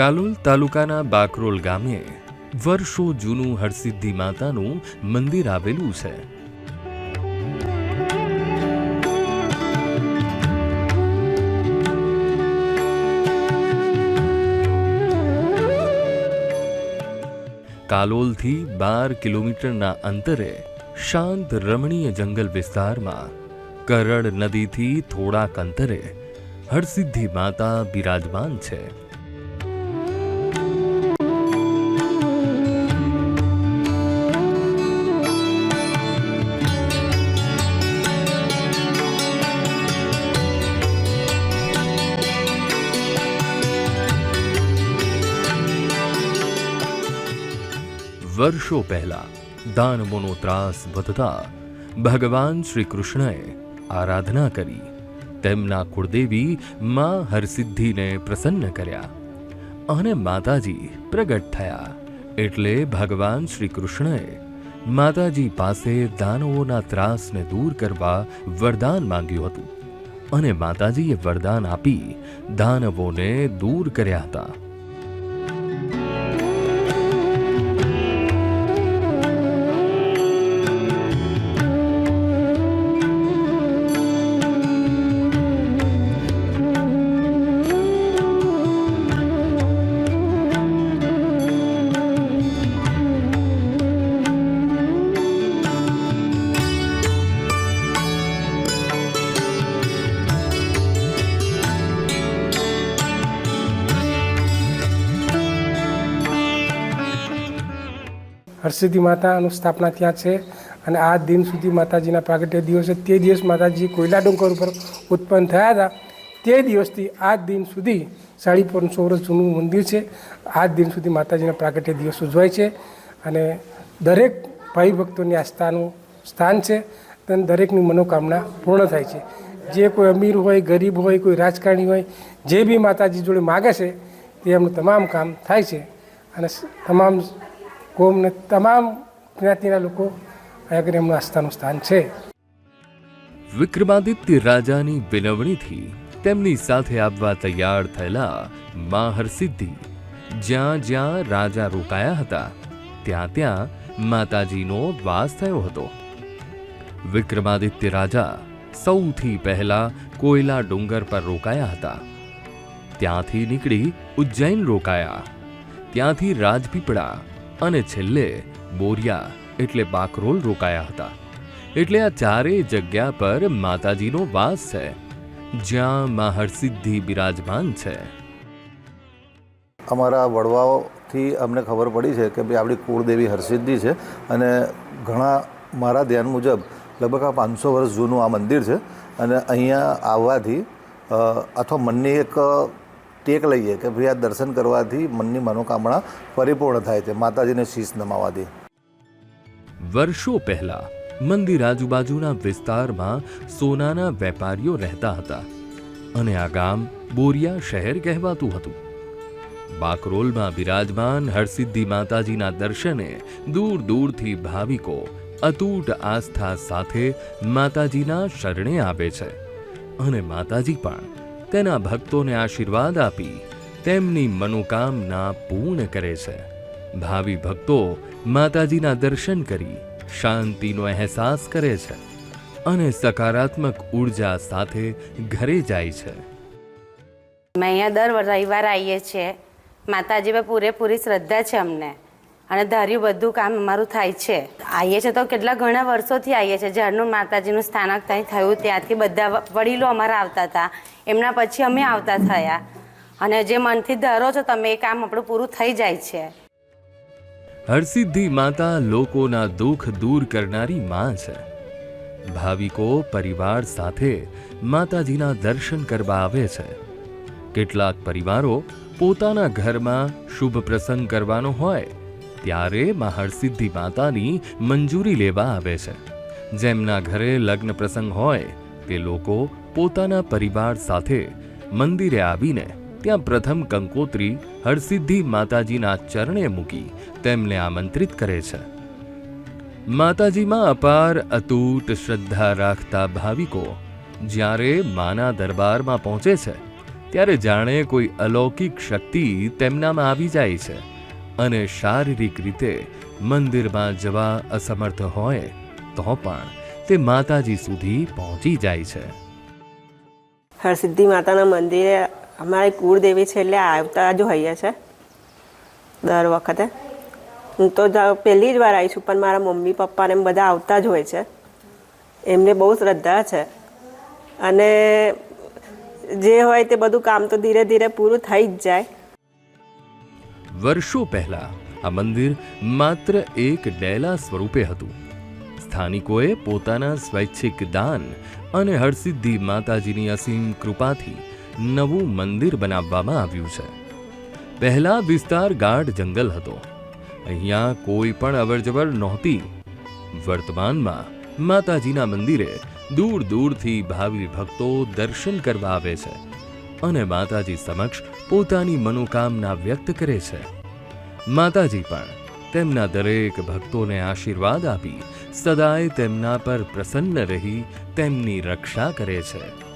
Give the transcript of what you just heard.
કાલોલ તાલુકાના બાકરોલ ગામે વર્ષો જૂનું હરસિદ્ધિ માતાનું મંદિર આવેલું છે. કાલોલથી બાર કિલોમીટરના અંતરે શાંત રમણીય જંગલ વિસ્તારમાં કરડ નદીથી થોડાક અંતરે હરસિદ્ધિ માતા બિરાજમાન છે. વર્ષો પહેલા દાનવોનો ત્રાસ વધતા ભગવાન શ્રી કૃષ્ણએ આરાધના કરી. તેમના કુળદેવી માં હરસિદ્ધિને પ્રસન્ન કર્યા અને માતાજી પ્રગટ થયા. એટલે ભગવાન શ્રી કૃષ્ણએ માતાજી પાસે દાનવોના ત્રાસને દૂર કરવા વરદાન માંગ્યું હતું અને માતાજીએ વરદાન આપી દાનવોને દૂર કર્યા હતા. હરસિદ્ધિ માતાનું સ્થાપના ત્યાં છે અને આ દિન સુધી માતાજીના પ્રાગટ્ય દિવસે તે દિવસ માતાજી કોયલા ડુંગર ઉપર ઉત્પન્ન થયા હતા. તે દિવસથી આ દિન સુધી સાડી પાંચસો વર્ષ જૂનું મંદિર છે. આ દિન સુધી માતાજીના પ્રાગટ્ય દિવસ ઉજવાય છે અને દરેક ભાઈ ભક્તોની આસ્થાનું સ્થાન છે અને દરેકની મનોકામના પૂર્ણ થાય છે. જે કોઈ અમીર હોય, ગરીબ હોય, કોઈ રાજકારણી હોય, જે બી માતાજી જોડે માગે છે, તે એમનું તમામ કામ થાય છે. અને તમામ કોમને તમામ જ્ઞાતિના લોકો આગળ આસ્થાનું સ્થાન છે. વિક્રમાદિત્ય રાજાની વિનવણીથી તેમની સાથે આવવા તૈયાર થયેલા મા હરસિદ્ધિ જ્યાં જ્યાં રાજા રોકાયા હતા, ત્યાં ત્યાં માતાજીનો વાસ થયો હતો. વિક્રમાદિત્ય રાજા સૌથી પહેલા કોયલા ડુંગર પર રોકાયા હતા. ત્યાંથી નીકળી ઉજ્જૈન રોકાયા. ત્યાંથી રાજપીપળા અને છેલ્લે બોરિયા એટલે બાકરોલ રોકાયા હતા. એટલે આ ચારેય જગ્યા પર માતાજીનો વાસ છે, જ્યાં મા બિરાજમાન છે. અમારા વડવાઓથી અમને ખબર પડી છે કે ભાઈ આપણી કુળદેવી હરસિદ્ધિ છે અને ઘણા મારા ધ્યાન મુજબ લગભગ આ પાંચસો વર્ષ જૂનું આ મંદિર છે અને અહીંયા આવવાથી અથવા મનની એક ટેક લઈએ કે ભાઈ આ દર્શન કરવાથી મનની મનોકામના પરિપૂર્ણ થાય છે. માતાજીને શીશ નમાવાથી વર્ષો પહેલા મંદિર આજુબાજુના વિસ્તારમાં સોનાના વેપારીઓ રહેતા હતા અને આ ગામ બોરિયા શહેર કહેવાતું હતું. બાકરોલમાં બિરાજમાન હરસિદ્ધિ માતાજીના દર્શને દૂર દૂરથી ભાવિકો અતૂટ આસ્થા સાથે માતાજીના શરણે આવે છે અને માતાજી પણ તેના ભક્તોને આશીર્વાદ આપી તેમની મનોકામના પૂર્ણ કરે છે. ભાવિ ભક્તો માતાજીના દર્શન કરી શાંતિનો અહેસાસ કરે છે અને સકારાત્મક ઊર્જા સાથે ઘરે જાય છે. અમે અહીંયા દર રવિવાર આવીએ છીએ. માતાજી પર પૂરેપૂરી શ્રદ્ધા છે અમને. અને ધાર્યું બધું કામ અમારું થાય છે. આવીએ છીએ તો કેટલા ઘણા વર્ષોથી આવીએ છીએ જ્યારનું માતાજીનું સ્થાનક ત્યાં થયું ત્યાંથી બધા વડીલો અમારા આવતા હતા. એમના પછી અમે આવતા થયા. અને જે મનથી ધારો છો તમે, એ કામ આપણું પૂરું થઈ જાય છે. હરસિદ્ધિ માતા લોકોના દુઃખ દૂર કરનારી માં છે. ભાવિકો, પરિવાર સાથે માતાજીના દર્શન કરવા આવે છે. કેટલાક પરિવારો પોતાના ઘરમાં શુભ પ્રસંગ કરવાનો હોય ત્યારે મા હરસિદ્ધિ માતાની મંજૂરી લેવા આવે છે. જેમના ઘરે લગ્ન પ્રસંગ હોય, તે લોકો પોતાના પરિવાર સાથે મંદિરે આવીને ત્યાં પ્રથમ કંકોત્રી હરસિદ્ધિ માતાજીના ચરણે મૂકી તેમને આમંત્રિત કરે છે. માતાજીમાં અપાર, અતૂટ શ્રદ્ધા રાખતા ભાવિકો જ્યારે માના દરબારમાં પહોંચે છે, ત્યારે જાણે કોઈ અલૌકિક શક્તિ તેમનામાં આવી જાય છે. અને શારીરિક રીતે મંદિરમાં જવા અસમર્થ હોય, તો પણ તે માતાજી સુધી પહોંચી જાય છે. હરસિદ્ધિ માતાના મંદિરે અમારી કુળદેવી છે એટલે આવતા જ હોઈએ છે, દર વખતે. હું તો પહેલી જ વાર આવી છું, પણ મારા મમ્મી પપ્પાને એમ બધા આવતા જ હોય છે. એમને બહુ શ્રદ્ધા છે. અને જે હોય તે બધું કામ તો ધીરે ધીરે પૂરું થઈ જ જાય. વર્ષો પહેલા આ મંદિર માત્ર એક ડેલા સ્વરૂપે હતું. સ્થાનિકોએ પોતાના સ્વૈચ્છિક દાન અને હરસિદ્ધિ માતાજીની અસીમ કૃપાથી નવું મંદિર બનાવવામાં આવ્યું છે. પહેલા વિસ્તાર ગાઢ જંગલ હતો. અહીંયા કોઈ પણ અવરજવર નહોતી. વર્તમાનમાં માતાજીના મંદિરે દૂર દૂરથી ભાવિ ભક્તો દર્શન કરવા આવે છે. અને માતાજી સમક્ષ પોતાની મનોકામના વ્યક્ત કરે છે. માતાજી પણ તેમના દરેક ભક્તોને આશીર્વાદ આપી સદાય તેમના પર પ્રસન્ન રહી તેમની રક્ષા કરે છે.